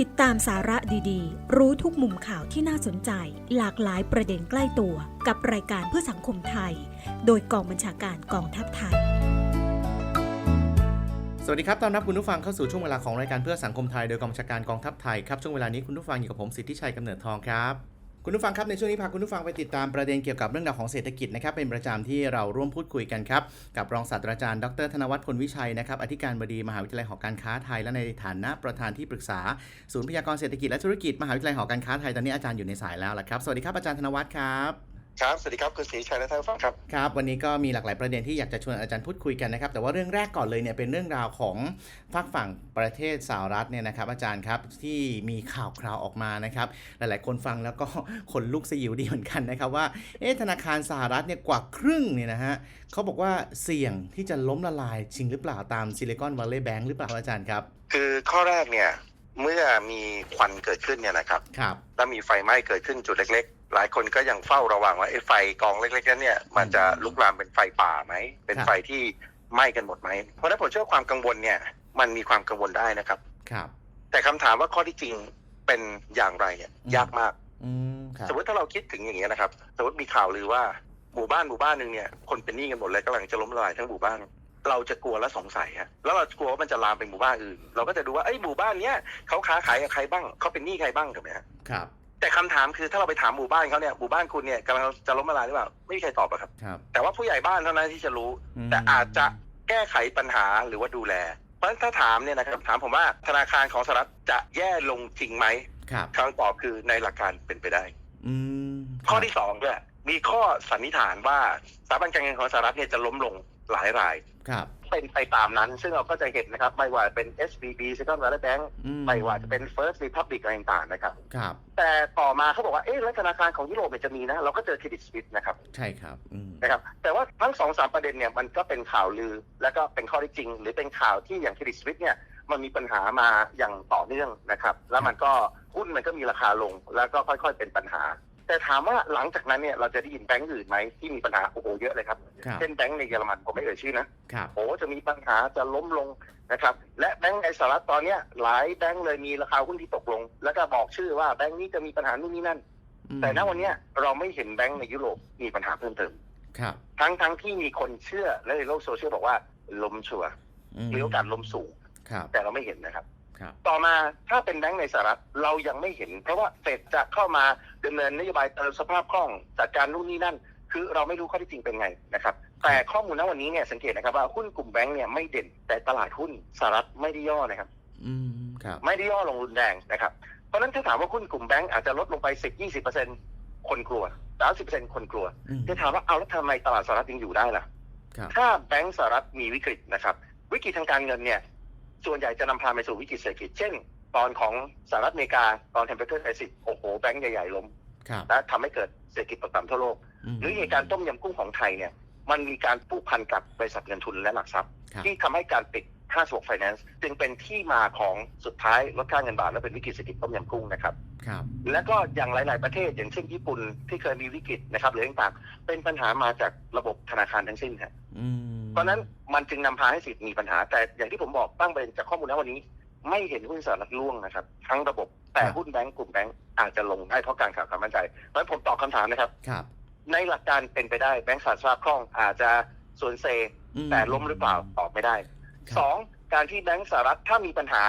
ติดตามสาระดีๆ รู้ทุกมุมข่าวที่น่าสนใจ หลากหลายประเด็นใกล้ตัว กับรายการเพื่อสังคมไทย โดยกองบัญชาการกองทัพไทย สวัสดีครับ ต้อนรับคุณผู้ฟังเข้าสู่ช่วงเวลาของรายการเพื่อสังคมไทย โดยกองบัญชาการกองทัพไทยครับ ช่วงเวลานี้คุณผู้ฟังอยู่กับผมสิทธิชัยกำเนิดทองครับ คุณผู้ฟังครับในช่วงนี้พาคุณผู้ฟังไปติดตามประเด็นเกี่ยวกับเรื่องราวของเศรษฐกิจนะครับเป็นประจำที่เราร่วมพูดคุยกันครับกับรองศาสตราจารย์ดรธนวัฒน์พลวิชัยนะครับอธิการบดีมหาวิทยาลัยหอการค้าไทย และในฐานะประธานที่ปรึกษาศูนย์พยากรณ์เศรษฐกิจและธุรกิจมหาวิทยาลัยหอการค้าไทยตอนนี้อาจารย์อยู่ในสายแล้วล่ะครับสวัสดีครับอาจารย์ธนวัฒน์ครับ ครับ สวัสดีครับ คุณศรีชัยและท่านผู้ฟังครับ ครับ วันนี้ก็มีหลากหลายประเด็นที่อยากจะชวนอาจารย์พูดคุยกันนะครับ แต่ว่าเรื่องแรกก่อนเลยเนี่ยเป็นเรื่องราวของฝากฝั่งประเทศสหรัฐเนี่ยนะครับ อาจารย์ครับที่มีข่าวคราวออกมานะครับ หลายๆ คนฟังแล้วก็ขนลุกสยิวดีเหมือนกันนะครับว่า เอ๊ะธนาคารสหรัฐเนี่ยกว่าครึ่งเนี่ยนะฮะเขาบอกว่าเสี่ยงที่จะล้มละลายจริงหรือเปล่าตามซิลิคอนวัลเลย์แบงก์หรือเปล่าครับอาจารย์ครับ คือข้อแรกเนี่ย เมื่อมีควันเกิดขึ้นเนี่ยนะครับครับ แล้วมีไฟไหม้เกิดขึ้นจุดเล็ก ๆ หลายคนก็ยังเฝ้าระวังว่าไอ้ไฟกองเล็กๆนั้นเนี่ยมันจะลุกลามเป็นไฟป่าไหมเป็นครับไฟที่ไหม้กันหมดไหมเพราะฉะนั้นผมเชื่อว่าความกังวลเนี่ย มันมีความกังวลได้นะครับ ครับ แต่คำถามว่าข้อที่จริงเป็นอย่างไรเนี่ยอืม ยากมาก อืมครับสมมติถ้าเราคิดถึงอย่างนี้ยนะครับ สมมติมีข่าวลือว่าหมู่บ้านหมู่บ้านหนึ่งเนี่ยคนเป็นหนี้กันหมดเลยกำลังจะล้มละลายทั้งหมู่บ้าน เราจะกลัวและสงสัยฮะแล้วเรากลัวว่ามันจะลามไปหมู่บ้านอื่น เราก็จะดูว่าไอ้ยหมู่บ้านเนี้ยเขาค้าขายกับใครบ้างเขาเป็นหนี้ใครบ้างถูกไหมฮะครับ แต่คำถามคือถ้าเราไปถามหมู่บ้านเขาเนี่ยหมู่บ้านคุณเนี่ยกำลังจะล้มละลายหรือเปล่าไม่มีใครตอบหรอกครับครับ แต่ว่าผู้ใหญ่บ้านเท่านั้นที่จะรู้มแต่อาจจะแก้ไขปัญหาหรือว่าดูแล เพราะฉะนั้นถ้าถามเนี่ยนะครับถามผมว่าธนาคารของสหรัฐจะแย่ลงจริงไหมครับคำตอบคือในหลักการเป็นไปได้ อืมข้อที่สองด้วยมีข้อสันนิษฐานว่าสถาบันการเงินของสหรัฐเนี่ยจะล้มลง หลายราย ครับ เป็นไปตามนั้น ซึ่งเราก็จะเห็นนะครับ ไม่ว่าเป็น SVB Silicon Valley Bank อืไม่ว่าจะเป็น First Republic อะไรต่างๆนะครับ ครับ แต่ต่อมาเขาบอกว่า เอ๊ะแล้วธนาคารของยุโรปเนี่ยจะมีนะ เราก็เจอ Credit Suisse นะครับ ใช่ครับ อืม นะครับ แต่ว่าทั้งสองสามประเด็นเนี่ย มันก็เป็นข่าวลือ แล้วก็เป็นข้อเท็จจริง หรือเป็นข่าวที่อย่าง Credit Suisse เนี่ย มันมีปัญหามาอย่างต่อเนื่องนะครับ แล้วมันก็หุ้นมันก็มีราคาลง แล้วก็ค่อย ๆ เป็นปัญหา แต่ถามว่าหลังจากนั้นเนี่ยเราจะได้ยินแบงก์อื่นไหมที่มีปัญหาโอ้โหเยอะเลยครับ ครับเช่นแบงก์ในเยอรมันผมไม่เอ่ยชื่อนะครับโอ้จะมีปัญหาจะล้มลงนะครับ และแบงก์ในสหรัฐตอนเนี้ยหลายแบงก์เลยมีราคาหุ้นที่ตกลง แล้วก็บอกชื่อว่าแบงก์นี้จะมีปัญหานู่นนี่นั่น อืมแต่ณวันเนี้ยเราไม่เห็นแบงก์ในยุโรปมีปัญหาเพิ่มเติม ครับทั้งทั้งที่มีคนเชื่อและในโลกโซเชียลบอกว่าล้มชัวร์มีโอกาสล้มสูง ครับ แต่เราไม่เห็นนะครับครับ ต่อมาถ้าเป็นแบงก์ในสหรัฐเรายังไม่เห็น เพราะว่าเฟดจะเข้ามาดำเนินนโยบายเติมสภาพคล่องจัดการนู่นนี่นั่น คือเราไม่รู้ข้อเที่จริงเป็นไงนะครับ แต่ข้อมูลณวันนี้เนี่ยสังเกตนะครับว่าหุ้นกลุ่มแบงก์เนี่ยไม่เด่นแต่ตลาดหุ้นสหรัฐไม่ได้ย่อนะครับ อืมครับ ไม่ได้ย่อลงรุนแรงนะครับ เพราะฉะนั้นถ้าถามว่าหุ้นกลุ่มแบงก์อาจจะลดลงไป10 20เปอร์เซ็นคนกลัว30เปอร์เซ็นคนกลัวอืมจะถามว่าเอาแล้วทำไมตลาดสหรัฐยังอยู่ได้ล่ะครับถ้าแบงก์สหรัฐมีวิกฤตนะครับวิกฤตทางการเงินเนี่ย ส่วนใหญ่จะนำพาไปสู่วิกฤตเศรษฐกิจ เช่น ตอนของสหรัฐอเมริกา ตอนเทมเพอร์ไครซิสโอ้โห แบงก์ใหญ่ ๆ ล้มครับและทำให้เกิดเศรษฐกิจตกต่ำทั่วโลกมหรือเหตุการณ์ต้มยำกุ้งของไทยเนี่ยมันมีการผูกพันกับบริษัทเงินทุนและหลักทรัพย์ครับที่ทำให้การปิด56 Finance จึงเป็นที่มาของสุดท้ายลดค่าเงินบาทและเป็นวิกฤตเศรษฐกิจต้มยำกุ้งนะครับครับ แล้วก็อย่างหลาย ๆ ประเทศอย่างเช่นญี่ปุ่นที่เคยมีวิกฤตนะครับหรือต่างๆเป็นปัญหามาจากระบบธนาคารทั้งสิ้นฮะอืม เพราะฉะนั้นมันจึงนำพาให้สิทธิ์มีปัญหา แต่อย่างที่ผมบอกตั้งประเด็นจากข้อมูลณวันนี้ ไม่เห็นหุ้นสหรัฐร่วงนะครับ ทั้งระบบแต่หุ้นแบงก์กลุ่มแบงก์อาจจะลงได้เพราะการขาดความมั่นใจเพราะฉะนั้นผมตอบคำถามนะครับครับ ในหลักการเป็นไปได้แบงก์สาธารณคล่องอาจจะส่วนเซอืแต่ล้มหรือเปล่าตอบไม่ได้ครับสองการที่แบงก์สหรัฐถ้ามีปัญหา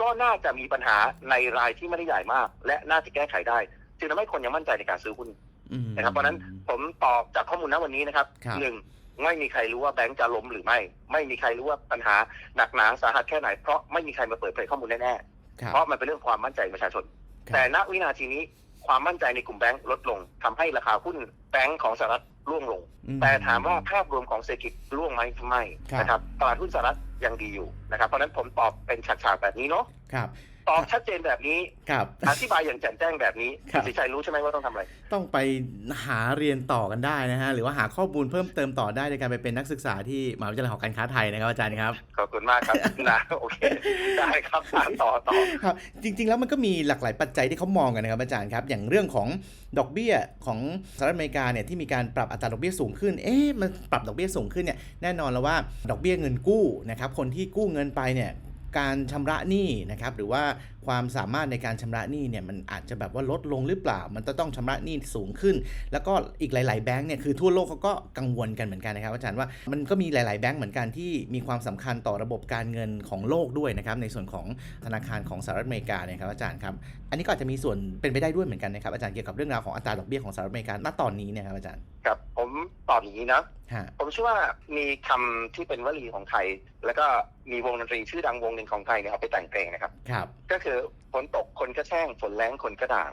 ก็น่าจะมีปัญหาในรายที่ไม่ได้ใหญ่มาก และน่าจะแก้ไขได้จึงทำให้คนยังมั่นใจในการซื้อหุ้นอืมนะครับเพราะฉะนั้นผมตอบจากข้อมูลณวันนี้นะครับครับหนึ่ง ไม่มีใครรู้ว่าแบงก์จะล้มหรือไม่ ไม่มีใครรู้ว่าปัญหาหนักหนาสาหัสแค่ไหน เพราะไม่มีใครมาเปิดเผยข้อมูลแน่ครับๆเพราะมันเป็นเรื่องความมั่นใจประชาชนครับแต่ณวินาทีนี้ความมั่นใจในกลุ่มแบงก์ลดลงทำให้ราคาหุ้นแบงก์ของสหรัฐร่วงลงอืแต่ถามว่าภาพรวมของเศรษฐกิจร่วงไหมไม่ครับนะครับตลาดหุ้นสหรัฐยังดีอยู่นะครับเพราะฉะนั้นผมตอบเป็นฉากๆแบบนี้เนาะครับ ตอบชัดเจนแบบนี้ ครับ อธิบายอย่างแจ่มแจ้งแบบนี้ครับคุณสิชัยรู้ใช่ไหมว่าต้องทำอะไร ต้องไปหาเรียนต่อกันได้นะฮะ หรือว่าหาข้อมูลเพิ่มเติมต่อได้ในการไปเป็นนักศึกษาที่มหาวิทยาลัยหอการค้าไทยนะครับอาจารย์ครับ ขอบคุณมากครับ นะโอเค ได้ครับอ่านต่อต่อ ครับจริงๆ แล้วมันก็มีหลากหลายปัจจัยที่เขามองกันนะครับอาจารย์ครับ อย่างเรื่องของดอกเบี้ยของสหรัฐอเมริกาเนี่ยที่มีการปรับอัตราดอกเบี้ยสูงขึ้น เอ๊ะมันปรับดอกเบี้ยสูงขึ้นเนี่ยแน่นอนแล้วว่าดอกเบี้ยเงินกู้นะครับคนที่กู้เงินไปเนี่ย การชำระหนี้นะครับหรือว่า ความสามารถในการชำระหนี้เนี่ยมันอาจจะแบบว่าลดลงหรือเปล่า มันจะต้องชำระหนี้สูงขึ้น แล้วก็อีกหลาย ๆ แบงก์เนี่ยคือทั่วโลกเขาก็กังวลกันเหมือนกันนะครับอาจารย์ว่ามันก็มีหลาย ๆ แบงก์เหมือนกันที่มีความสำคัญต่อระบบการเงินของโลกด้วยนะครับในส่วนของธนาคารของสหรัฐอเมริกาเนี่ยครับอาจารย์ครับอันนี้ก็อาจจะมีส่วนเป็นไปได้ด้วยเหมือนกันนะครับอาจารย์เกี่ยวกับเรื่องราวของอัตราดอกเบี้ยของสหรัฐอเมริกาณตอนนี้เนี่ยครับอาจารย์ครับผมตอบอย่างนี้นะฮะผมเชื่อว่ามีคำที่เป็นวลีของไทย แล้วก็มีวงดนตรีชื่อดังวงหนึ่งของไทยเนี่ยเอาไปแต่งเพลงนะครับครับ ก็คือฝนตกคนก็แช่งฝนแรงคนก็ด่า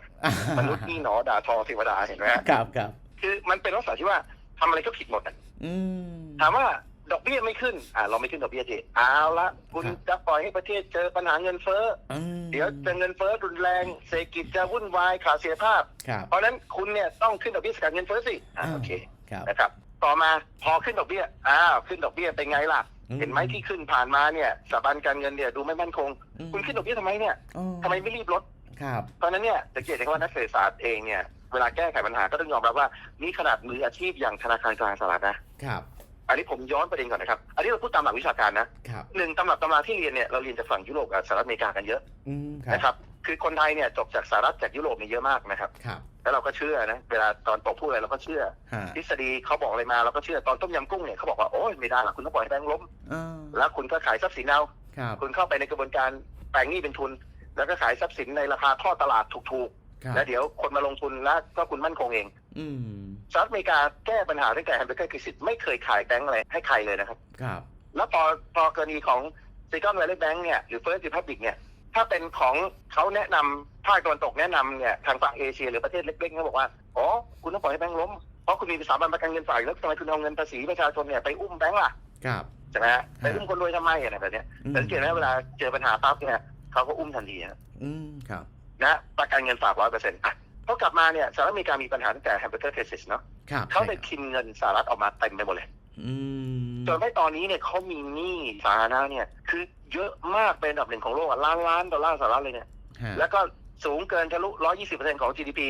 มนุษย์นี่หนอด่าทอเทวดาเห็นไหมฮะครับครับคือมันเป็นลักษณะที่ว่าทำอะไรก็ผิดหมดอะอืมถามว่าดอกเบี้ยไม่ขึ้น อ่าเราไม่ขึ้นดอกเบี้ยทีเอาละคุณครับจะปล่อยให้ประเทศเจอปัญหาเงินเฟ้ออืมเดี๋ยวจะเงินเฟ้อรุนแรง เศรษฐกิจจะวุ่นวายขาดเสถียรภาพครับเพราะฉะนั้นคุณเนี่ยต้องขึ้นดอกเบี้ยสกัดเงินเฟ้อสิ อ่าโอเคครับนะครับ ต่อมาพอขึ้นดอกเบี้ยอ้าวขึ้นดอกเบี้ยเป็นไงล่ะ เห็นไหมที่ขึ้นผ่านมาเนี่ยสถาบันการเงินเนี่ยดูไม่มั่นคงอืมคุณขึ้นดอกเบี้ยทำไมเนี่ยอ๋อทำไมไม่รีบลดครับตอนนั้นเนี่ยสังเกตได้ว่านักเศรษฐศาสตร์เองเนี่ยเวลาแก้ไขปัญหาก็ต้องยอมรับว่านี่ขนาดมืออาชีพอย่างธนาคารกลางสหรัฐนะครับ อันนี้ผมย้อนประเด็นก่อนนะครับ อันนี้เราพูดตามหลักวิชาการนะครับหนึ่งตำรับตำราที่เรียนเนี่ยเราเรียนจากฝั่งยุโรปกับสหรัฐอเมริกากันเยอะอืมครับนะครับ คือคนไทยเนี่ยจบจากสหรัฐจากยุโรปเนี่ยเยอะมากนะครับ ครับ แล้วเราก็เชื่อนะ เวลาตอนตกพูดอะไรเราก็เชื่อ ฮะทฤษฎีเขาบอกอะไรมาเราก็เชื่อตอนต้มยำกุ้งเนี่ยเขาบอกว่าโอ้ยไม่ได้หรอกคุณต้องปล่อยให้แบงค์ล้มอ่าแล้วคุณก็ขายทรัพย์สินเอา ครับ คุณเข้าไปในกระบวนการแปลงหนี้เป็นทุน แล้วก็ขายทรัพย์สินในราคาท่อตลาดถูกครัๆบแล้วเดี๋ยวคนมาลงทุนแล้วก็คุณมั่นคงเองอืม สหรัฐอเมริกาแก้ปัญหาตั้งแต่แฮมเบอร์เกอร์คริสิตไม่เคยขายแบงก์อะไรให้ใครเลยนะครับ ครับ แล้วพอพอกรณีของซิลิคอนวัลเลย์แบงก์เนี่ยหรือเฟิร์ส r ิพับลิกเนี่ย ถ้าเป็นของเขาแนะนำภาคตะวันตกแนะนำเนี่ยทางฝั่งเอเชียหรือประเทศเล็กๆเขาบอกว่าอ๋อคุณต้องปล่อยให้แบงก์ล้มเพราะคุณมีสถาบันประกันเงินฝ่ายแล้วทำไมคุณเอาเงินภาษีประชาชนเนี่ยไปอุ้มแบงก์ล่ะครับใช่ไหมฮะไปอุ้มคนรวยทำไมอะไรแบบเนี้ยอืมสังเกตไหมเวลาเจอปัญหาปั๊บเนี่ยเขาก็อุ้มทันทีนะอืมครับ นะประกันเงินฝากร้อยเปอร์เซ็นต์อะพอกลับมาเนี่ยสหรัฐอเมริกามีปัญหาตั้งแต่แฮมเบอร์เกอร์คริสิสเนาะครับเขาไปใช่ครับพิมพ์เงินสหรัฐออกมาเต็มไปหมดเลย อืม จนไม่ตอนนี้เนี่ยเขามีหนี้สาธารณะเนี่ย คือเยอะมากเป็นอันดับหนึ่งของโลกอะล้านล้านดอลลาร์สหรัฐเลยเนี่ยฮะแล้วก็สูงเกินทะลุ 120%ของ GDP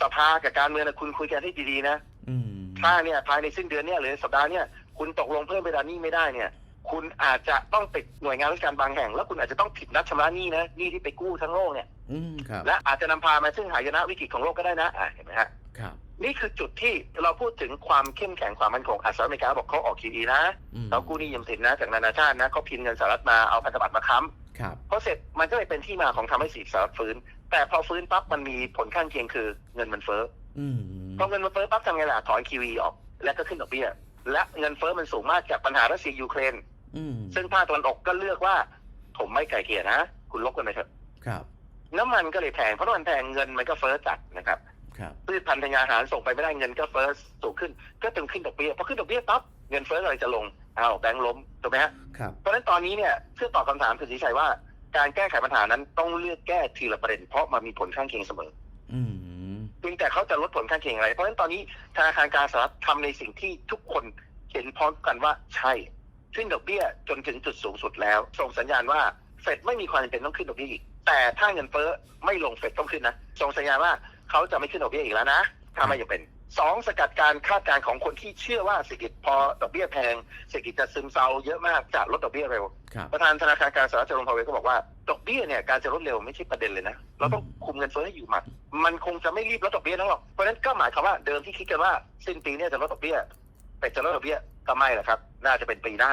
สภากับการเมืองนะคุณคุยกันให้ดีๆนะอืมถ้าเนี่ยภายในสิ้นเดือนเนี่ยหรือสัปดาห์เนี่ยคุณตกลงเพิ่มเพดานหนี้ไม่ได้เนี่ย คุณอาจจะต้องปิดหน่วยงานราชการบางแห่ง แล้วคุณอาจจะต้องผิดนัดชำระหนี้นะหนี้ที่ไปกู้ทั้งโลกเนี่ยอืมครับและอาจจะนำพามาซึ่งหายนะวิกฤตของโลกก็ได้นะอะเห็นไหมฮะครับ นี่คือจุดที่เราพูดถึงความเข้มแข็งความมั่นคงอะสหรัฐอเมริกาบอกเขาออก QE นะอืมเขากู้หนี้ยืมสินนะจากนานาชาตินะเขาพิมพ์เงินสหรัฐมาเอาพันธบัตรมาค้ำครับพอเสร็จมันก็เลยเป็นที่มาของทำให้สีสหรัฐฟื้น แต่พอฟื้นปั๊บมันมีผลข้างเคียงคือเงินมันเฟ้ออืมพอเงินมันเฟ้อปั๊บทำไงล่ะถอน QE ออกแล้วก็ขึ้นดอกเบี้ยและเงินเฟ้อมันสูงมากจากปัญหารัสเซียยูเครนอืมซึ่งภาคตะวันออกก็เลือกว่า ผมไม่ไกลเกลี่ยนะ คุณลบกันไปเถอะครับน้ำมันก็เลยแพงเพราะน้ำมันแพงเงินมันก็เฟ้อจัดนะครับครับ พืชพันธุ์ทางอาหารส่งไปไม่ได้เงินก็เฟ้อสูงขึ้น ก็ตึงขึ้นดอกเบี้ยพอขึ้นดอกเบี้ยปั๊บเงินเฟ้ออะไรจะลงอ้าวแบงก์ล้มถูกไหมฮะครับเพราะฉะนั้นตอนนี้เนี่ยเพื่อตอบคำถามคุณศรีชัยว่าการแก้ไขปัญหานั้นต้องเลือกแก้ทีละประเด็นเพราะมันมีผลข้างเคียงเสมออืมเพียงแต่เขาจะลดผลข้างเคียงอะไร เพราะฉะนั้นตอนนี้ธนาคารกลางสหรัฐทำในสิ่งที่ทุกคนเห็นพร้อมกันว่าใช่ขึ้นดอกเบี้ยจนถึงจุดสูงสุดแล้ว ส่งสัญญาณว่าเฟดไม่มีความจำเป็นต้องขึ้นดอกเบี้ยอีกแต่ถ้าเงินเฟ้อไม่ลงเฟดต้องขึ้นนะส่งสัญญาณว่า เขาจะไม่ขึ้นดอกเบี้ยอีกแล้วนะถ้าไม่จำเป็นสองสกัดการคาดการณ์ของคนที่เชื่อว่าเศรษฐกิจพอดอกเบี้ยแพงเศรษฐกิจจะซึมเซาเยอะมากจะลดดอกเบี้ยเร็วครับประธานธนาคารกลางสหรัฐเจอร์มพาวเวลก็บอกว่าดอกเบี้ยเนี่ยการจะลดเร็วไม่ใช่ประเด็นเลยนะเราต้องคุมเงินเฟ้อให้อยู่หมัดมันคงจะไม่รีบลดดอกเบี้ยนักหรอกเพราะฉะนั้นก็หมายความว่าเดิมที่คิดกันว่าสิ้นปีเนี่ยจะลดดอกเบี้ยแต่จะลดดอกเบี้ยก็ไม่แหละครับ น่าจะเป็นปีหน้า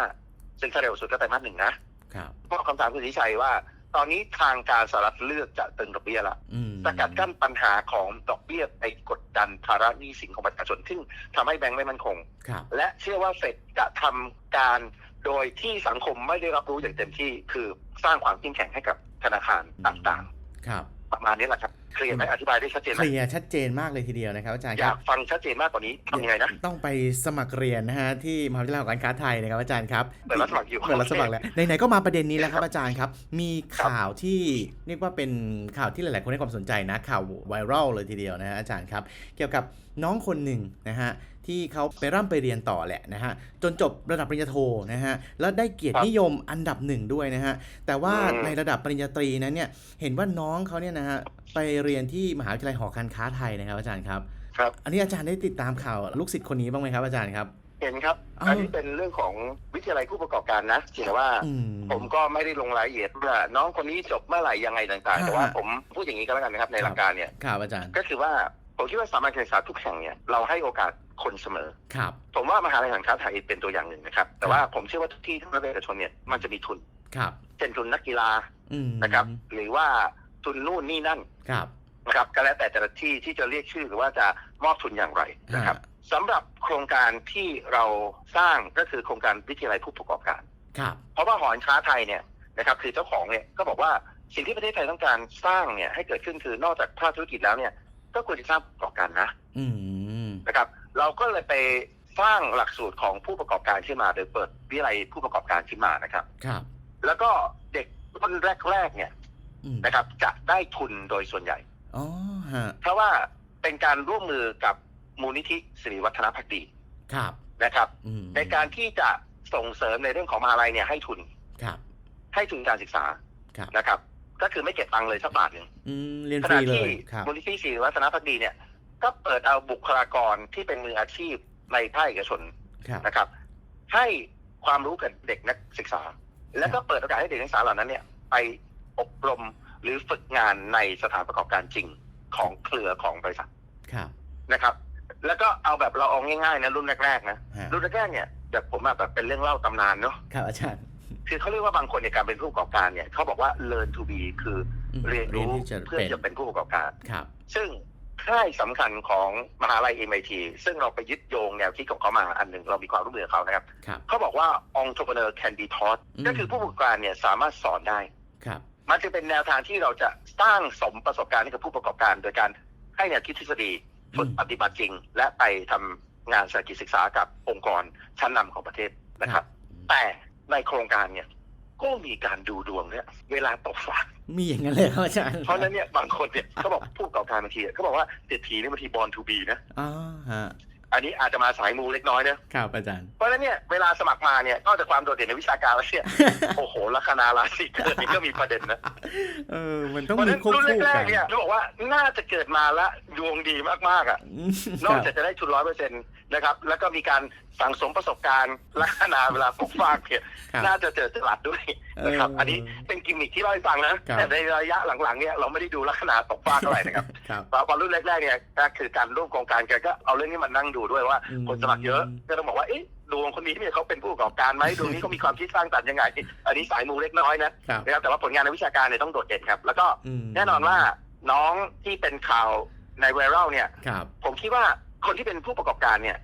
ซึ่งถ้าเร็วสุดก็ไตรมาสหนึ่งนะครับเพราะคำถามคุณศรีชัยว่า ตอนนี้ทางการสหรัฐเลือกจะตึงดอกเบี้ยละอืมสกัดกั้นปัญหาของดอกเบี้ยไปกดดันภาระหนี้สินของประชาชนซึ่งทำให้แบงก์ไม่มั่นคง ครับและเชื่อว่าเฟดจะทำการโดยที่สังคมไม่ได้รับรู้อย่างเต็มที่ คือสร้างความเข้มแข็งให้กับธนาคารต่างครับ ๆ ประมาณนี้แหละครับเค ลียร์ไหมอธิบายได้ชัดเจนไหเคมลียร์ชัดเจนมากเลยทีเดียวนะครับอาจารย์อคยารักบฟังชัดเจนมากกว่านี้ทำยังไงนะต้องไปสมัครเรียนนะฮะที่มหาวิทยาลัยหอการค้าไทยนะครับอาจารย์ครับ เปิดรับสมัครอยู่ เปิดรับสมัครแล้วไหนๆก็มาประเด็นนี้แล้วครับอาจารย์ครับ มีข่าวที่เรียกว่าเป็นข่าวที่หลายๆ คนให้ความสนใจนะข่าวไวรัลเลยทีเดียวนะฮะอาจารย์ครับ เกี่ยวกับน้องคนหนึ่งนะฮะที่เขาไปร่ำไปเรียนต่อแหละนะฮะจนจบระดับปริญญาโทนะฮะแล้วได้เกียรตินิยมอันดับหนึ่งด้วยนะฮะแต่ว่าในระดับปริญญาตรีนั้นเนี่ยเห็นว่าน้องเขาเนี่ยนะฮะ ไปเรียนที่มหาวิทยาลัยหอการค้าไทยนะครับ อาจารย์ครับ ครับ อันนี้อาจารย์ได้ติดตามข่าวลูกศิษย์คนนี้บ้างไหมครับอาจารย์ครับ เห็นครับอ้าวอันนี้เป็นเรื่องของวิทยาลัยผู้ประกอบการนะแต่ว่าอืมผมก็ไม่ได้ลงรายละเอียดว่าน้องคนนี้จบเมื่อไหร่ยังไงต่างๆ แต่ว่าฮะผมพูดอย่างนี้ก็แล้วกันนะครับในครับหลักการเนี่ยครับอาจารย์ ก็คือว่าผมคิดว่าสถาบันการศึกษาทุกแห่งเนี่ยเราให้โอกาสคนเสมอ ครับ ผมว่ามหาลัยแห่งค้าไทยเป็นตัวอย่างหนึ่งนะครับ แต่ว่าผมเชื่อว่าทุกที่ทั้งรัฐเอกชนเนี่ยมันจะมีทุน ครับ เช่นทุนนักกีฬาอืมนะครับ หรือว่า ทุนนู่นนี่นั่นครับนะครับ ก็แล้วแต่แต่ละที่ที่จะเรียกชื่อหรือว่าจะมอบทุนอย่างไรนะครับฮะสำหรับโครงการที่เราสร้างก็คือโครงการวิทยาลัยผู้ประกอบการครับเพราะว่าหอการค้าไทยเนี่ยนะครับ คือเจ้าของเนี่ยก็บอกว่าสิ่งที่ประเทศไทยต้องการสร้างเนี่ยให้เกิดขึ้นคือนอกจากภาคธุรกิจแล้วเนี่ย ก็ควรจะสร้างผู้ประกอบการนะอืมนะครับ เราก็เลยไปสร้างหลักสูตรของผู้ประกอบการขึ้นมา โดยเปิดวิทยาลัยผู้ประกอบการขึ้นมานะครับ ครับ แล้วก็เด็กรุ่นแรกๆเนี่ยอืม นะครับ จะได้ทุนโดยส่วนใหญ่อ๋อฮะเพราะว่าเป็นการร่วมมือกับมูลนิธิสิริวัฒนพักดีครับนะครับอืมในการที่จะส่งเสริมในเรื่องของมหาลัยเนี่ยให้ทุนครับ ให้ทุนการศึกษาครับนะครับ ก็คือไม่เก็บตังค์เลยสักบาทหนึ่งอืมเรียนขฟรีณะเลที่ยครับมูลนิธิศิริวัฒนพักดีเนี่ย ก็เปิดเอาบุคลากรที่เป็นมืออาชีพในภาคเอกชนครับนะครับ ให้ความรู้กับเด็กนักศึกษา แล้วก็เปิดโอกาสให้เด็กนักศึกษาเหล่านั้นเนี่ย ไป อบรมหรือฝึกงานในสถานประกอบการจริงของเครือของบริษัทครับ นะครับ แล้วก็เอาแบบเราเอาง่ายๆนะรุ่นแรกๆนะฮะ รุ่นแรกๆเนี่ยแบบผมอะแบบเป็นเรื่องเล่าตำนานเนาะครับอาจารย์คือเขาเรียกว่าบางคนในการเป็นผู้ประกอบการเนี่ยเขาบอกว่า learn to be คืออืมเรียนรู้ที่จะเพื่อเป็นจะเป็นผู้ประกอบการ ครับ ซึ่งค่ายสำคัญของมหาลัย MIT ซึ่งเราไปยึดโยงแนวคิดของเขามาอันหนึ่งเรามีความร่วมมือกับเขานะครับครับ เขาบอกว่า entrepreneur can be taught อืม ก็คือผู้ประกอบการเนี่ยสามารถสอนได้ ครับ มันจะเป็นแนวทางที่เราจะสร้างสมประสบการณ์ให้กับผู้ประกอบการ โดยการให้แนวคิดทฤษฎีฝึกอืมปฏิบัติจริง และไปทำงานเศรษฐกิจศึกษากับองค์กรชั้นนำของประเทศนะครับ แต่ในโครงการเนี่ยก็มีการดูดวงเนี่ยเวลาตกฝากมีอย่างนั้นเลยครับอาจารย์เพราะฉะนั้นเนี่ยบางคนเนี่ยเขาบอกผู้ประกอบการบางทีเขาบอกว่าเศรษฐีเนี่ยบางทีบอลทูบีนะ อ๋อฮะอันนี้อาจจะมาสายมูเล็กน้อยนะครับอาจารย์ เพราะฉะนั้นเนี่ยเวลาสมัครมาเนี่ยนอกจากความโดดเด่นในวิชาการแล้วเนี่ยโอ้โหลัคนาราศีเกิดนี่ก็มีประเด็นนะเออมันต้องเพราะฉะมีนั้นควบรุ่นคู่แรกักนๆเนี่ยเขาบอกว่าน่าจะเกิดมาแล้วดวงดีมากๆอะอืมนอกจากจะได้ทุนร้อยเปอร์เซ็นต์ นะครับ แล้วก็มีการสั่งสมประสบการณ์ลัคนาเวลาปกฟากเนี่ยครับน่าจะเจอตลาดด้วยนะครับ เอออัอันนี้เป็นกิมมิคที่เล่าให้ฟังนะ ครับ แต่ในระยะหลังๆเนี่ยเราไม่ได้ดูลัคนาตกฟากเท่าไหร่นะครับ ครับ ตอนรุ่นแรกๆเนี่ยก็คือการร่วมโครงการแกก็เอาเรื่องนี้มานั่งดูด้วยว่าอืม คนสมัครเยอะก็ต้องบอกว่าเอ๊ะดวงคนนี้เนี่ยเขาเป็นผู้ประกอบการไหมดวงนี้เขามีความคิดสร้างสรรค์ยังไงอันนี้สายมูเล็กน้อยนะครับ นะครับแต่ว่าผลงานในวิชาการเนี่ยต้องโดดเด่นครับ แล้วก็มแน่นอนว่าน้องที่เป็นข่าวในไวรัลเนี่ย ครับ ผมคิดว่า คนที่เป็นผู้ประกอบการเนี่ย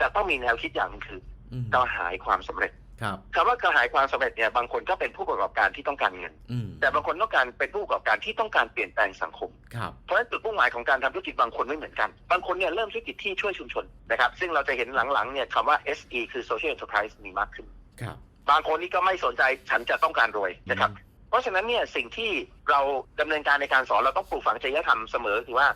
จะต้องมีแนวคิดอย่างหนึงคืออืมกระหายความสำเร็จครับคำว่ากระหายความสำเร็จเนี่ยบางคนก็เป็นผู้ประกอบการที่ต้องการเงินอืมแต่บางคนต้องการเป็นผู้ประกอบการที่ต้องการเปลี่ยนแปลงสังคมครับเพราะฉะนั้นจุดมุ่งหมายของการทำธุรกิจบางคนไม่เหมือนกัน บางคนเนี่ยเริ่มธุรกิจที่ช่วยชุมชนนะครับ ซึ่งเราจะเห็นหลังๆเนี่ยคำว่า SE คือ Social Enterprise มีมากขึ้นครับบางคนนี่ก็ไม่สนใจฉันจะต้องการรวยนะครับ เพราะฉะนั้นเนี่ยสิ่งที่เราดำเนินการในการสอนเราต้องปลูกฝังจริยธรรมเสมอคือว่า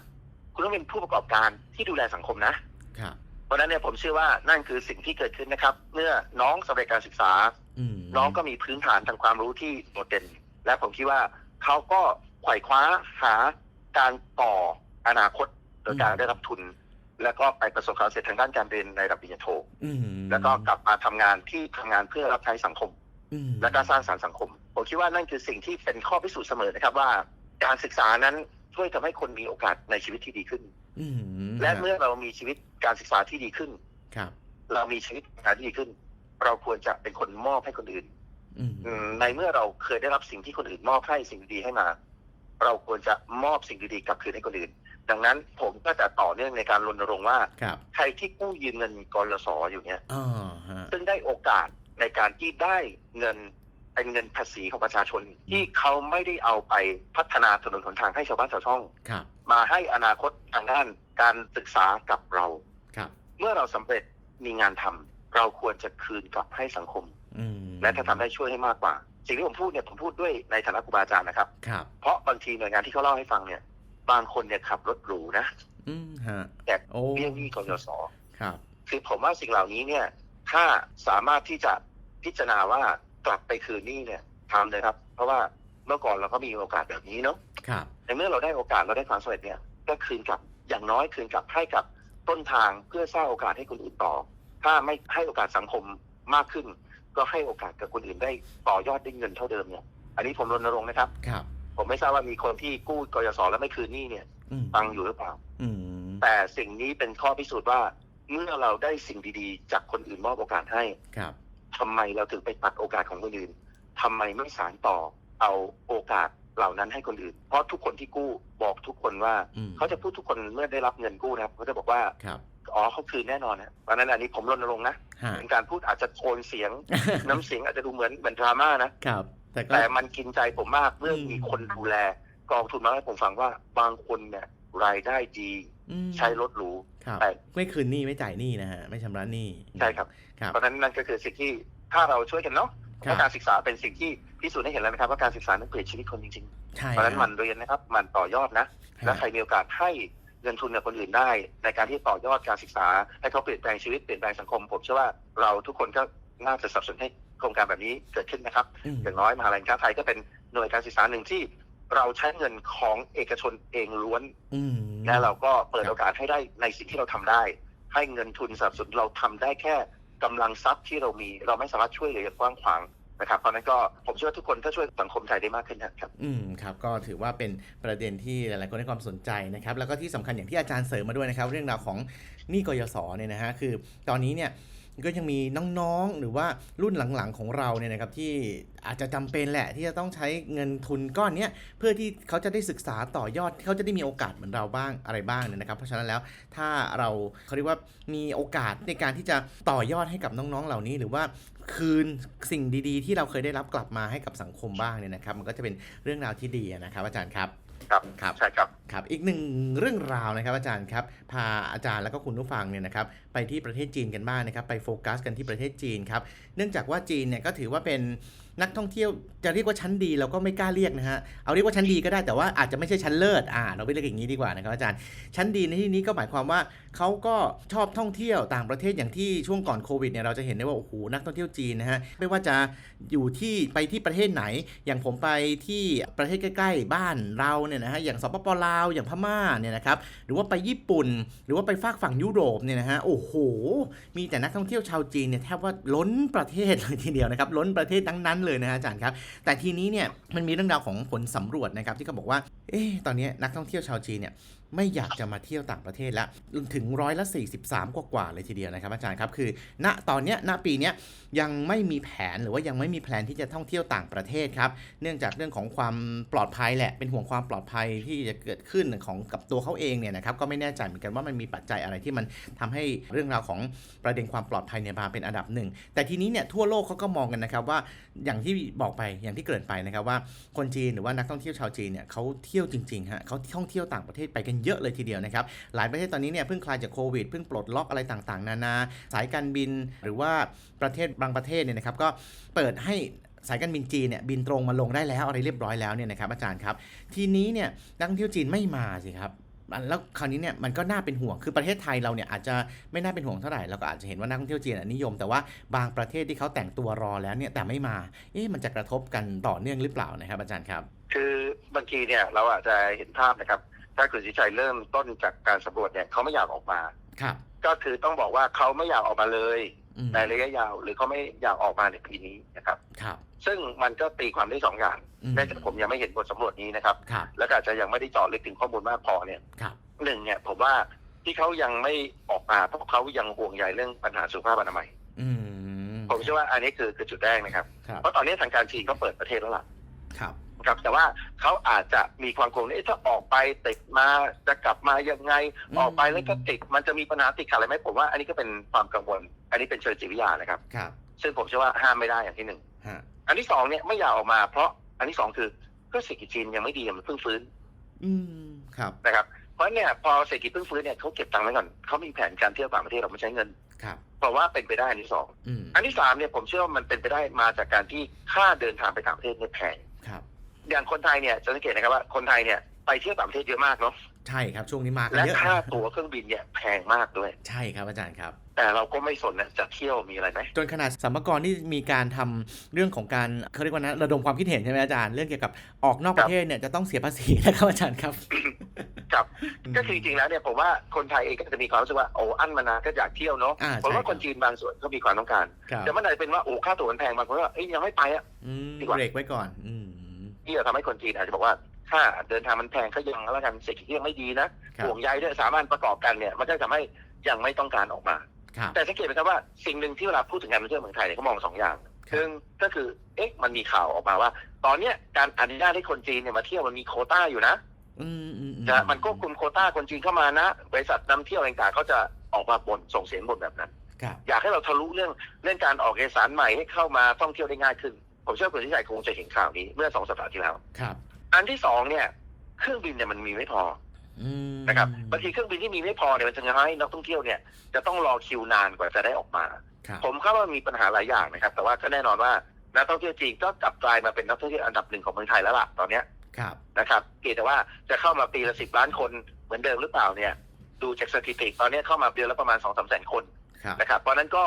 คุณต้องเป็นผู้ประกอบการที่ดูแลสังคมนะ ครับ เพราะฉะนั้นเนี่ยผมเชื่อว่านั่นคือสิ่งที่เกิดขึ้นนะครับ เมื่อน้องสำเร็จการศึกษา อืมน้องก็มีพื้นฐานทางความรู้ที่โดดเด่น และผมคิดว่าเขาก็ไขว่คว้าหาการต่ออนาคตโดยการได้รับทุน แล้วก็ไปประสบความสำเร็จทางด้านการเรียนในระดับปริญญาโท อืมแล้วก็กลับมาทำงานที่ทำงานเพื่อรับใช้สังคม อืมและก็สร้างสรรค์สังคม ผมคิดว่านั่นคือสิ่งที่เป็นข้อพิสูจน์เสมอนะครับว่า การศึกษานั้น ช่วยทำให้คนมีโอกาสในชีวิตที่ดีขึ้นอืมและเมื่อเรามีชีวิตการศึกษาที่ดีขึ้นครับ เรามีชีวิตการที่ดีขึ้น เราควรจะเป็นคนมอบให้คนอื่นอืมอืมในเมื่อเราเคยได้รับสิ่งที่คนอื่นมอบให้สิ่งดีๆให้มา เราควรจะมอบสิ่งดีๆกลับคืนให้คนอื่น ดังนั้นผมก็จะต่อเนื่องในการรณรงค์ว่าครับใครที่กู้ยืมเงินกรสอยู่เนี่ยอ๋อฮะซึ่งได้โอกาสในการที่ได้เงิน เป็นเงินภาษีของประชาชน ที่เขาไม่ได้เอาไปพัฒนาถนนหนทางให้ชาวบ้านชาวช่อง ครับ มาให้อนาคตทางด้านการศึกษากับเรา ครับ เมื่อเราสำเร็จมีงานทำเราควรจะคืนกลับให้สังคม อืมและถ้าทำได้ช่วยให้มากกว่า สิ่งที่ผมพูดเนี่ยผมพูดด้วยในฐานะครูบาอาจารย์นะครับ ครับ เพราะบางทีหน่วยงานที่เขาเล่าให้ฟังเนี่ย บางคนเนี่ยขับรถหรูนะอืมฮะ แต่โอ้เบี้ยหนี้กยศครับ คือผมว่าสิ่งเหล่านี้เนี่ย ถ้าสามารถที่จะพิจารณาว่า กลับไปคืนหนี้เนี่ยทำเลยครับ เพราะว่าเมื่อก่อนเราก็มีโอกาสแบบนี้เนาะครับ ในเมื่อเราได้โอกาสเราได้ความสำเร็จเนี่ยก็คืนกลับอย่างน้อยคืนกลับให้กับต้นทางเพื่อสร้างโอกาสให้คนอื่นต่อ ถ้าไม่ให้โอกาสสังคมมากขึ้น ก็ให้โอกาสกับคนอื่นได้ต่อยอดได้เงินเท่าเดิมเนี่ย อันนี้ผมรณรงค์นะครับ ครับ ผมไม่ทราบว่ามีคนที่กู้กยศแล้วไม่คืนหนี้เนี่ย อืมฟังอยู่หรือเปล่า อืมแต่สิ่งนี้เป็นข้อพิสูจน์ว่า เมื่อเราได้สิ่งดีๆ จากคนอื่นมอบโอกาสให้ ครับ ทำไมเราถึงไปตัดโอกาสของคนอื่นทำไมไม่สานต่อเอาโอกาสเหล่านั้นให้คนอื่น เพราะทุกคนที่กู้บอกทุกคนว่าอืมเขาจะพูดทุกคนเมื่อได้รับเงินกู้นะครับเขาจะบอกว่าครับอ๋อเขาคืนแน่นอนนะเพราะฉะนั้นอันนี้ผมรณรงค์นะฮะเป็นการพูดอาจจะโทนเสียง น้ำเสียงอาจจะดูเหมือนเหมือนดราม่านะครับแต่ก็แต่มันกินใจผมมากเมื่ออมมีคนดูแล กองทุนมาให้ผมฟังว่าบางคนเนี่ยรายได้ดีอืม ใช้รถหรูครับแต่ไม่คืนหนี้ไม่จ่ายหนี้นะฮะไม่ชำระหนี้ใช่ครับครับเพราะฉะนั้นนั่นก็คือสิ่งที่ถ้าเราช่วยกันเนาะคเพรับราะการศึกษาเป็นสิ่งที่พิสูจน์ให้เห็นแล้วนะครับ ว่าการศึกษานั้นเปลี่ยนชีวิตคนจริงๆใช่เพราะฉะนั้นหมันเรียนนะครับหมันต่อยอดนะฮะและใครมีโอกาสให้เงินทุนกับคนอื่นได้ ในการที่ต่อยอดการศึกษา ให้เขาเปลี่ยนแปลงชีวิตเปลี่ยนแปลงสังคมผมเชื่อว่าเราทุกคนก็น่าจะสนับสนุนให้โครงการแบบนี้เกิดขึ้นนะครับอืมอย่างน้อยมหาลัยแห่งชาติไทยก็เป็นหน่วยการศึกษาหนึ่งที่ เราใช้เงินของเอกชนเองล้วนอืมและเราก็เปิดครับโอกาสให้ได้ในสิ่งที่เราทำได้ ให้เงินทุนสนับสนุนเราทำได้แค่กำลังทรัพย์ที่เรามี เราไม่สามารถช่วยเหลืออย่างกว้างขวางนะครับเพราะฉะนั้นก็ผมเชื่อว่าทุกคนถ้าช่วยสังคมไทยได้มากขึ้นนะครับ อืมครับ ก็ถือว่าเป็นประเด็นที่หลายๆคนให้ความสนใจนะครับ แล้วก็ที่สำคัญอย่างที่อาจารย์เสริมมาด้วยนะครับ เรื่องราวของหนี้กยศเนี่ยนะฮะคือ ตอนนี้เนี่ย ก็ยังมีน้องๆ หรือว่ารุ่นหลังๆของเราเนี่ยนะครับที่อาจจะจำเป็นแหละที่จะต้องใช้เงินทุนก้อนนี้เพื่อที่เขาจะได้ศึกษาต่อยอดเขาจะได้มีโอกาสเหมือนเราบ้างอะไรบ้างเนี่ยนะครับ เพราะฉะนั้นแล้วถ้าเราเขาเรียกว่ามีโอกาสในการที่จะต่อยอดให้กับน้องๆ เหล่านี้ หรือว่าคืนสิ่งดีๆ ที่เราเคยได้รับกลับมาให้กับสังคมบ้างเนี่ยนะครับ มันก็จะเป็นเรื่องราวที่ดีนะครับ อาจารย์ครับ ครับครับใช่ครับครับ อีกหนึ่งเรื่องราวนะครับอาจารย์ครับ พาอาจารย์แล้วก็คุณผู้ฟังเนี่ยนะครับไปที่ประเทศจีนกันบ้างนะครับ ไปโฟกัสกันที่ประเทศจีนครับ เนื่องจากว่าจีนเนี่ยก็ถือว่าเป็นนักท่องเที่ยวจะเรียกว่าชั้นดีเราก็ไม่กล้าเรียกนะฮะ เอาเรียกว่าชั้นดีก็ได้แต่ว่าอาจจะไม่ใช่ชั้นเลิศ อ่า เราไปเรียกอย่างนี้ดีกว่านะครับอาจารย์ ชั้นดีในที่นี้ก็หมายความว่าเขาก็ชอบท่องเที่ยวต่างประเทศอย่างที่ช่วงก่อนโควิดเนี่ยเราจะเห็นได้ว่าโอ้โหนักท่องเที่ยวจีนนะฮะ ไม่ว่าจะอยู่ที่ไปที่ประเทศไหน อย่างผมไปที่ประเทศใกล้ๆ บ้านเราเนี่ยนะฮะ อย่างสปปลาว อย่างพม่าเนี่ยนะครับ หรือว่าไปญี่ปุ่น หรือว่าไปฝากฝั่งยุโรปเนี่ยนะฮะ โอ้โห มีแต่นักท่องเที่ยวชาวจีนเนี่ยแทบว่าล้นประเทศเลยทีเดียวนะครับ ล้นประเทศทั้งนั้นเลยนะฮะอาจารย์ครับแต่ทีนี้เนี่ยมันมีเรื่องราวของผลสำรวจนะครับที่เขาบอกว่าเอ๊ะตอนนี้นักท่องเที่ยวชาวจีนเนี่ย ไม่อยากจะมาเที่ยวต่างประเทศแล้วถึงร้อยละ 43 กว่าๆเลยทีเดียวนะครับอาจารย์ครับคือ ณตอนนี้ณปีนี้ยังไม่มีแผนหรือว่ายังไม่มีแผนที่จะท่องเที่ยวต่างประเทศครับเนื่องจากเรื่องของความปลอดภัยแหละเป็นห่วงความปลอดภัยที่จะเกิดขึ้นของกับตัวเขาเองเนี่ยนะครับก็ไม่แน่ใจเหมือนกันว่ามันมีปัจจัยอะไรที่มันทำให้เรื่องราวของประเด็นความปลอดภัยเนี่ยมาเป็นอันดับหนึ่งแต่ทีนี้เนี่ยทั่วโลกเขาก็มองกันนะครับว่าอย่างที่บอกไปอย่างที่เกริ่นไปนะครับว่าคนจีนหรือว่านักท่องเที่ยวชาวจีนเนี่ยเขาเที่ยวจริงๆฮะเขาท่องเที่ยวต่างประเทศไปกันเยอะเลยทีเดียวนะครับ หลายประเทศตอนนี้เนี่ยเพิ่งคลายจากโควิดเพิ่งปลดล็อกอะไรต่างๆ นานา สายการบินหรือว่าประเทศบางประเทศเนี่ยนะครับก็เปิดให้สายการบินจีนเนี่ยบินตรงมาลงได้แล้วอะไรเรียบร้อยแล้วเนี่ยนะครับอาจารย์ครับ ทีนี้เนี่ยนักท่องเที่ยวจีนไม่มาสิครับแล้วคราวนี้เนี่ยมันก็น่าเป็นห่วงคือประเทศไทยเราเนี่ยอาจจะไม่น่าเป็นห่วงเท่าไหร่เราก็อาจจะเห็นว่านักท่องเที่ยวจีนนิยม แต่ว่าบางประเทศที่เขาแต่งตัวรอแล้วเนี่ยแต่ไม่มาเอ๊ะมันจะกระทบกันต่อเนื่องหรือเปล่านะครับอาจารย์ครับ คือบางทีเนี่ยเราอาจจะเห็นภาพนะครับ ถ้าคุณสิชัยเริ่มต้นจากการสำรวจเนี่ยเขาไม่อยากออกมา ครับ ก็คือต้องบอกว่าเขาไม่อยากออกมาเลยอืมในระยะยาว หรือเขาไม่อยากออกมาในปีนี้นะครับ ครับ ซึ่งมันก็ตีความได้สองอย่างอืมเนื่องจากผมยังไม่เห็นบทสำรวจนี้นะครับ ครับ แล้วก็อาจจะยังไม่ได้เจาะลึกถึงข้อมูลมากพอเนี่ยครับ หนึ่งเนี่ยผมว่าที่เขายังไม่ออกมาเพราะเขายังห่วงใยเรื่องปัญหาสุขภาพอนามัย อืมผมเชื่อว่าอันนี้คือคือจุดแรกนะครับ ครับ เพราะตอนนี้ทางการจีนเขาเปิดประเทศแล้วล่ะ ครับ ครับแต่ว่าเขาอาจจะมีความกังวลเอ๊ะถ้าออกไปติดมาจะกลับมายังไงอืม ออกไปแล้วก็ติดมันจะมีปัญหาติดขัดอะไรไหมผมว่าอันนี้ก็เป็นความกังวล อันนี้เป็นเชิงจิตวิทยานะครับ ครับซึ่งผมเชื่อว่าห้ามไม่ได้อย่างที่หนึ่งฮะอันที่สองเนี่ยไม่อยากออกมาเพราะอันที่สองคือก็เศรษฐกิจจีนยังไม่ดีมันเพิ่งฟื้นอืมครับนะครับเพราะเนี่ยพอเศรษฐกิจเพิ่งฟื้นเนี่ยเขาเก็บตังค์ไว้ก่อนเขามีแผนการเที่ยวต่างประเทศเราไม่ใช้เงิน ครับ เพราะว่าเป็นไปได้อันที่สองอืมอันที่สามเนี่ยผมเชื่อว่ามันเป็นไปได้มาจากการที่ค่าเดินทางไปต่างประเทศเนี่ยแพง ครับ อย่างคนไทยเนี่ยจะสังเกตนะครับว่าคนไทยเนี่ยไปเที่ยวต่างประเทศเยอะมากเนาะใช่ครับช่วงนี้มากันและเยอะค่าตั๋วเครื่องบินเนี่ยแพงมากด้วย ใช่ครับอาจารย์ครับ แต่เราก็ไม่สนนะจะเที่ยวมีอะไรไหมจนขนาดสัมภากรที่มีการทำเรื่องของการเขาเรียกว่านะระดมความคิดเห็นใช่ไหมอาจารย์เรื่องเกี่ยวกับออกนอกประเทศเนี่ยจะต้องเสียภาษีนะครับอาจารย์ครับครับก็คือจริงๆแล้วเนี่ยผมว่าคนไทยเองก็จะมีความรู้สึกว่าโอ้อั้นมานานก็อยากเที่ยวเนาะอ่าผมว่าใช่คนจีนบางส่วนก็มีความต้องการครับแต่มันอาจจะเป็นว่าโอ้ค่าตั๋วมันแพงบางคนก็เอ้ยยังไม่ไปอะอืมดีกว่าเบรกไว้ก่อน อืม ที่จะทำให้คนจีนอาจจะบอกว่าถ้าเดินทางมันแพงก็ยังแล้วกันเศรษฐกิจยังไม่ดีนะครับห่วงใยด้วยสามารถประกอบกันเนี่ยมันก็จะทำให้ยังไม่ต้องการออกมาครับแต่สังเกตไหมครับว่าสิ่งหนึ่งที่เวลาพูดถึงการท่องเที่ยวเมืองไทยเนี่ยเขามองสองอย่างครับหนึ่งก็คือเอ๊ะมันมีข่าวออกมาว่า ตอนเนี้ยการอนุญาตให้คนจีนเนี่ยมาเที่ยวมันมีโควต้าอยู่นะอืมอืมอืนะมันควบคุมโควต้าคนจีนเข้ามานะบริษัทนำเที่ยวต่างๆเขาจะออกมาบ่นส่งเสียงบ่นแบบนั้นครับอยากให้เราทะลุเรื่องเรื่องการออกเอกสารใหม่ให้เข้ามาท่องเที่ยวได้ง่ายขึ้น ผมเชื่อว่าคุณที่ชัยคงจะเห็นข่าวนี้เมื่อสองสัปดาห์ที่แล้ว ครับ อันที่สองเนี่ย เครื่องบินเนี่ยมันมีไม่พออืมนะครับบางทีเครื่องบินที่มีไม่พอเนี่ยมันจะทำให้นักท่องเที่ยวเนี่ยจะต้องรอคิวนานกว่าจะได้ออกมา ครับผมเข้าว่ามีปัญหาหลายอย่างนะครับ แต่ว่าก็แน่นอนว่านักท่องเที่ยวจีนก็กลับกลายมาเป็นนักท่องเที่ยวอันดับหนึ่งของเมืองไทยแล้วล่ะตอนเนี้ยครับ นะครับเพียงแต่ว่าจะเข้ามาปีละสิบล้านคนเหมือนเดิมหรือเปล่าเนี่ย ดูจากสถิติตอนนี้เข้ามาเดือนละประมาณสองสามแสนคน ครับ นะครับเพราะฉะนั้นก็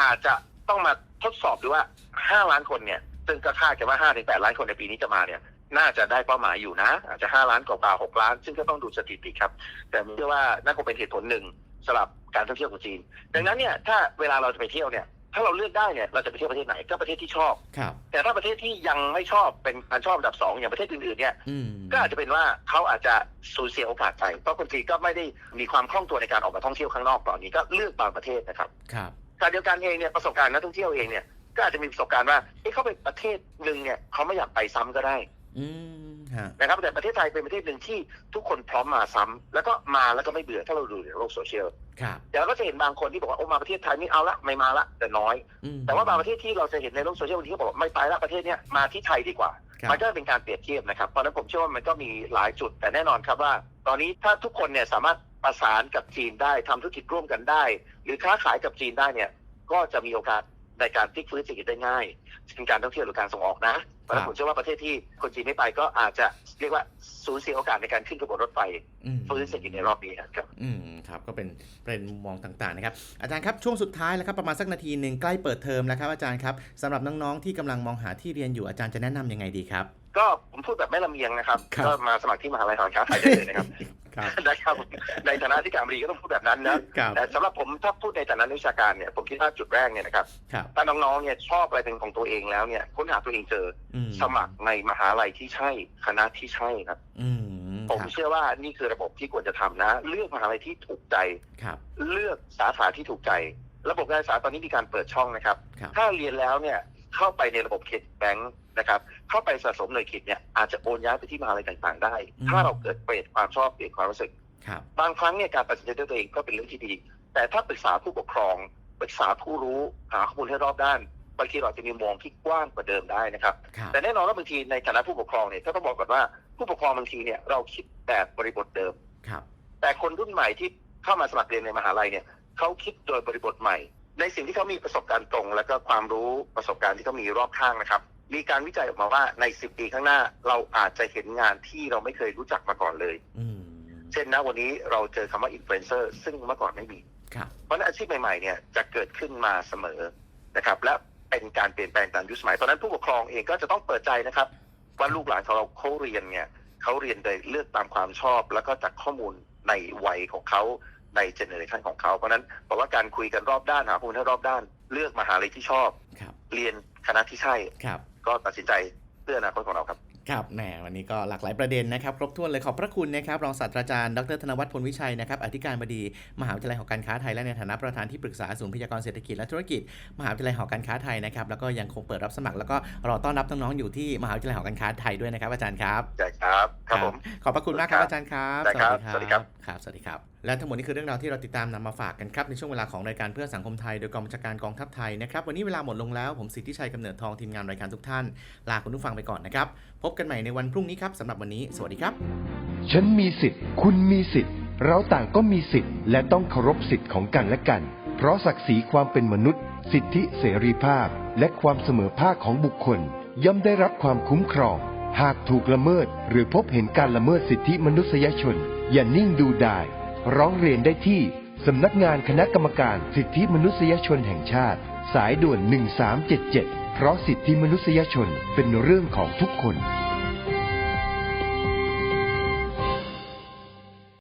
อาจจะต้องมาทดสอบดูว่าห้าล้านคนเนี่ย ซึ่งก็คาดกันว่าห้าถึงแปดล้านคนในปีนี้จะมาเนี่ย น่าจะได้เป้าหมายอยู่นะ อาจจะห้าล้านกว่าหกล้าน ซึ่งก็ต้องดูสถิติครับ แต่ผมเชื่อว่าน่าคงเป็นเหตุผลหนึ่งสำหรับการท่องเที่ยวของจีน ดังนั้นเนี่ยถ้าเวลาเราจะไปเที่ยวเนี่ยถ้าเราเลือกได้เนี่ยเราจะไปเที่ยวประเทศไหนก็ประเทศที่ชอบครับแต่ถ้าประเทศที่ยังไม่ชอบเป็นการชอบอันดับสองอย่างประเทศอื่นๆเนี่ยอืมก็อาจจะเป็นว่าเขาอาจจะสูญเสียโอกาสไปเพราะคนจีนก็ไม่ได้มีความคล่องตัวในการออกมาท่องเที่ยวข้างนอกตอนนี้ก็เลือกบางประเทศนะครับครับการเดียวกันเองเนี่ยประสบการณ์นักท่องเที่ยวเองเนี่ย ก็อาจจะมีประสบการณ์ว่าเอ๊ะเขาไปประเทศหนึ่งเนี่ยเขาไม่อยากไปซ้ำก็ได้ อืมฮะนะครับ แต่ประเทศไทยเป็นประเทศหนึ่งที่ทุกคนพร้อมมาซ้ำแล้วก็มาแล้วก็ไม่เบื่อถ้าเราดูในโลกโซเชียลครับเดี๋ยวเราก็จะเห็นบางคนที่บอกว่าโอ้มาประเทศไทยไม่เอาละไม่มาละแต่น้อยอืมแต่ว่าบางประเทศที่เราจะเห็นในโลกโซเชียลบางทีเขาบอกว่าไม่ไปละประเทศเนี้ยมาที่ไทยดีกว่าครับมันก็เป็นการเปรียบเทียบนะครับเพราะฉะนั้นผมเชื่อว่ามันก็มีหลายจุด แต่แน่นอนครับว่า ตอนนี้ถ้าทุกคนเนี่ยสามารถประสานกับจีนได้ทำธุรกิจร่วมกันได้ หรือค้าขายกับจีนได้เนี่ยก็จะมีโอกาส ในการพลิกฟื้นเศรษฐกิจได้ง่ายเช่นการท่องเที่ยวหรือการส่งออกนะ เพราะฉะนั้นผมเชื่อว่าประเทศที่คนจีนไม่ไปก็อาจจะเรียกว่าสูญเสียโอกาสในการขึ้นขบวนรถไฟอืมฟื้นเศรษฐกิจในรอบนี้ครับ อืมครับ ก็เป็นประเด็นมุมมองต่างๆนะครับ อาจารย์ครับช่วงสุดท้ายแล้วครับประมาณสักนาทีหนึ่งใกล้เปิดเทอมแล้วครับ อาจารย์ครับสำหรับน้องๆที่กำลังมองหาที่เรียนอยู่อาจารย์จะแนะนำยังไงดีครับ ก็ผมพูดแบบไม่ลำเอียงนะครับครับก็มาสมัครที่มหาลัยหอการค้าไทยได้เลยนะครับครับนะครับในฐานะที่การบดีก็ต้องพูดแบบนั้นนะครับแต่สำหรับผมถ้าพูดในฐานะนักวิชาการเนี่ยผมคิดว่าจุดแรกเนี่ยนะครับครับถ้าน้องๆเนี่ยชอบอะไรเป็นของตัวเองแล้วเนี่ยค้นหาตัวเองเจออืมอสมัครในมหาลัยที่ใช่คณะที่ใช่ครับอืมผมครับเชื่อว่านี่คือระบบที่ควรจะทำนะ เลือกมหาลัยที่ถูกใจครับ เลือกสาขาที่ถูกใจ ระบบการศึกษาตอนนี้มีการเปิดช่องนะครับครับ ถ้าเรียนแล้วเนี่ยเข้าไปในระบบเครดิตแบงค์นะครับ เข้าไปสะสมหน่วยคิดเนี่ยอาจจะโอนย้ายไปที่มหาลัยต่างๆ ได้ ถ้าเราเกิดเปลี่ยนความชอบเปลี่ยนความรู้สึกครับบางครั้งเนี่ยการตัดสินใจด้วยตัวเองก็เป็นเรื่องที่ดี แต่ถ้าปรึกษาผู้ปกครอง ปรึกษาผู้รู้หาข้อมูลให้รอบด้าน บางทีเราอาจจะมีมุมมองที่กว้างกว่าเดิมได้นะครับครับ แต่แน่นอนว่าบางทีในฐานะผู้ปกครองเนี่ยก็ต้องบอกก่อนว่าผู้ปกครองบางทีเนี่ยเราคิดแบบบริบทเดิมครับ แต่คนรุ่นใหม่ที่เข้ามาสมัครเรียนในมหาลัยเนี่ยเขาคิดโดยบริบทใหม่ ในสิ่งที่เขามีประสบการณ์ตรง แล้วก็ความรู้ประสบการณ์ที่เขามีรอบข้างนะครับ มีการวิจัยออกมาว่าใน10ปีข้างหน้า เราอาจจะเห็นงานที่เราไม่เคยรู้จักมาก่อนเลยอืมเช่นนะวันนี้เราเจอคำว่าอินฟลูเอนเซอร์ซึ่งเมื่อก่อนไม่มีครับเพราะฉะนั้นอาชีพใหม่ๆเนี่ยจะเกิดขึ้นมาเสมอนะครับ และ เป็นการเปลี่ยนแปลงตามยุคสมัยเพราะฉะนั้นผู้ปกครองเองก็จะต้องเปิดใจนะครับ ว่าลูกหลานของเราเขาเรียนเนี่ยเขาเรียนโดยเลือกตามความชอบ แล้วก็จากข้อมูลในวัยของเขาในเจเนอเรชันของเขา เพราะฉะนั้นบอกว่าการคุยกันรอบด้านหาข้อมูลให้รอบด้าน เลือกมหาลัยที่ชอบครับเรียนคณะที่ใช่ครับก็ตัดสินใจเพื่ออนาคตของเราครับ ครับแหมวันนี้ก็หลากหลายประเด็นนะครับ ครบถ้วนเลยขอบพระคุณนะครับรองศาสตราจารย์ดรธนวัฒน์พลวิชัยนะครับอธิการบดีมหาวิทยาลัยหอการค้าไทยและในฐานะประธานที่ปรึกษาศูนย์พยากรณ์เศรษฐกิจและธุรกิจ มหาวิทยาลัยหอการค้าไทยนะครับแล้วก็ยังคงเปิดรับสมัครแล้วก็รอต้อนรับน้องๆอยู่ที่มหาวิทยาลัยหอการค้าไทยด้วยนะครับอาจารย์ครับใช่ครับครับผมขอบพระคุณมากครับอาจารย์ครับได้ครับสวัสดีครับครับสวัสดีครับ และทั้งหมดนี้คือเรื่องราวที่เราติดตามนำมาฝากกันครับในช่วงเวลาของรายการเพื่อสังคมไทยโดยกองบัญชาการกองทัพไทยนะครับวันนี้เวลาหมดลงแล้วผมสิทธิชัยกำเนิดทองทีมงานรายการทุกท่าน ลาคุณผู้ฟังไปก่อนนะครับ พบกันใหม่ในวันพรุ่งนี้ครับสำหรับวันนี้ สวัสดีครับ ฉันมีสิทธิ์ คุณมีสิทธิ์ เราต่างก็มีสิทธิ์ และต้องเคารพสิทธิ์ของกันและกัน เพราะศักดิ์ศรีความเป็นมนุษย์ สิทธิเสรีภาพ และความเสมอภาคของบุคคล ย่อมได้รับความคุ้มครอง หากถูกละเมิด หรือพบเห็นการละเมิดสิทธิมนุษยชน อย่านิ่งดูดาย ร้องเรียนได้ที่สำนักงานคณะกรรมการสิทธิมนุษยชนแห่งชาติ สายด่วน 1377 เพราะสิทธิมนุษยชนเป็นเรื่องของทุกคน